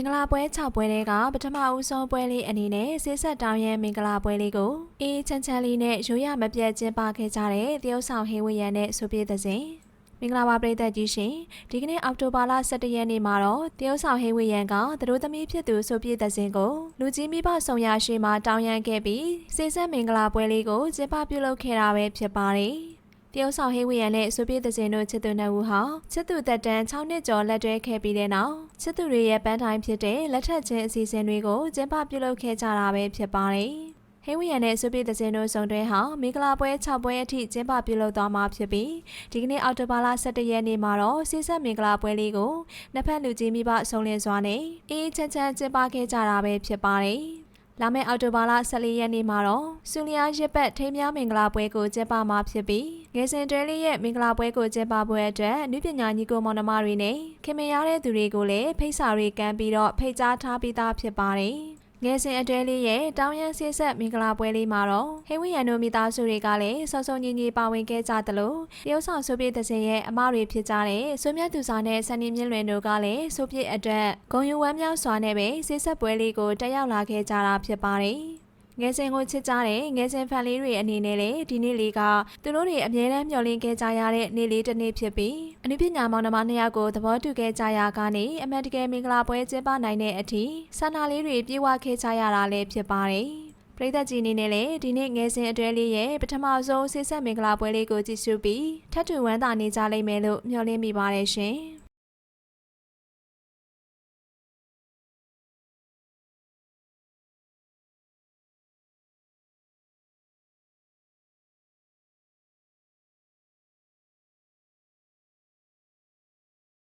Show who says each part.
Speaker 1: င်္ဂလာပွဲ6ပွဲတွေကပထမဦးဆုံးပွဲလေးအနေနဲ့ဆေးဆက်တောင်းရန်မင်္ဂလာပွဲလေးကိုအေးချမ်းချမ်းလေးနဲ့ရိုးရမပြတ်ကျင်းပခဲ့ကြတဲ့တရုတ်ဆောင်ဟင်းဝရံနဲ့ဆိုပြေတဲ့စဉ်မင်္ဂလာပါပရိသတ်ကြီးရှင်ဒီကနေ့အောက်တိုဘာလ17ရက်နေ့မှာတော့တရုတ်ဆောင်ဟင်းဝရံကသတို့သမီးဖြစ်သူဆိုပြေတဲ့စဉ်ကိုလူကြီးမိဘဆောင်ရရှိမှတောင်းရန်ခဲ့ပြီးဆေးဆက်မင်္ဂလာပွဲလေးကိုကျင်းပပြုလုပ်ခဲ့တာပဲဖြစ်ပါတယ် တရုတ်ဆောင်ဟေးဝီယန်နဲ့ဆိုပြည့်တဲ့စင်တို့ချစ်သူနှစ်ဦးဟာချစ်သူသက်တမ်း6နှစ်ကျော်လက်တွဲခဲ့ပြီးတဲ့နောက်ချစ်သူတွေရဲ့ပန်းတိုင်းဖြစ်တဲ့လက်ထက်ချင်းအစီအစဉ်တွေကိုကျင်းပပြုလုပ်ခဲ့ကြတာပဲဖြစ်ပါတယ်။ဟေးဝီယန်နဲ့ဆိုပြည့်တဲ့စင်တို့စုံတွဲဟာမင်္ဂလာပွဲ6ပွဲအထိကျင်းပပြုလုပ်သွားမှာဖြစ်ပြီးဒီကနေ့အောက်တိုဘာလ17ရက်နေ့မှာတော့စီဆက်မင်္ဂလာပွဲလေးကိုနှစ်ဖက်လူကြီးမိဘဆုံလင်စွာနဲ့အေးချမ်းချမ်းကျင်းပခဲ့ကြတာပဲဖြစ်ပါတယ်။ လာမယ့်အောက်တိုဘာလ14ရက်နေ့မှာတော့စူလီယာရစ်ပတ်ထိမ်းများမင်္ဂလာပွဲကိုကျင်းပမှာဖြစ်ပြီးငယ်စဉ်တွဲလေးရဲ့မင်္ဂလာပွဲကိုကျင်းပပွဲအတွက်အနုပညာညီကိုမောင်နှမတွေနဲ့ခင်မင်ရတဲ့သူတွေကိုလည်းဖိတ်စာတွေကမ်းပြီးတော့ဖိတ်ကြားထားပြီးသားဖြစ်ပါတယ် ငယ်စဉ်အတွဲလေးရဲ့တောင်ရန်ဆေးဆက်မင်္ဂလာပွဲလေးမှာတော့ဟိဝိယန်တို့မိသားစုတွေကလည်းစောစောညီညီပါဝင်ခဲ့ကြသလိုတရုတ်ဆောင်ဆိုပြည့်တဲ့စင်ရဲ့အမတွေဖြစ်ကြတဲ့ဆွေမြတ်သူစာနဲ့ဆန်နီမြင့်လွင်တို့ကလည်းဆိုပြည့်အတွက်ဂုံယူဝမ်းမြောက်စွာနဲ့ပဲဆေးဆက်ပွဲလေးကိုတက်ရောက်လာခဲ့ကြတာဖြစ်ပါတယ် ငယ်စဉ်ကိုချစ်ကြတဲ့ငယ်စဉ်ဖန်လေးတွေအနေနဲ့လေဒီနေ့လေးကသူတို့တွေအမြဲတမ်းမျှော်လင့်ခဲ့ကြရတဲ့နေ့လေးတစ်နေ့ဖြစ်ပြီးအနုပညာမောင်နှမနှစ်ယောက်ကိုသဘောတူခဲ့ကြရာကနေအမတ်တကယ်မင်္ဂလာပွဲကျင်းပနိုင်တဲ့အထိဆန္ဒလေးတွေပြေဝခဲ့ကြရတာလည်းဖြစ်ပါတယ်ပရိသတ်ကြီးအနေနဲ့လည်းဒီနေ့ငယ်စဉ်အတွဲလေးရဲ့ပထမဆုံးဆေးဆက်မင်္ဂလာပွဲလေးကိုကြည့်ရှုပြီးထပ်တူဝမ်းသာနေကြလိမ့်မယ်လို့မျှော်လင့်မိပါတယ်ရှင်။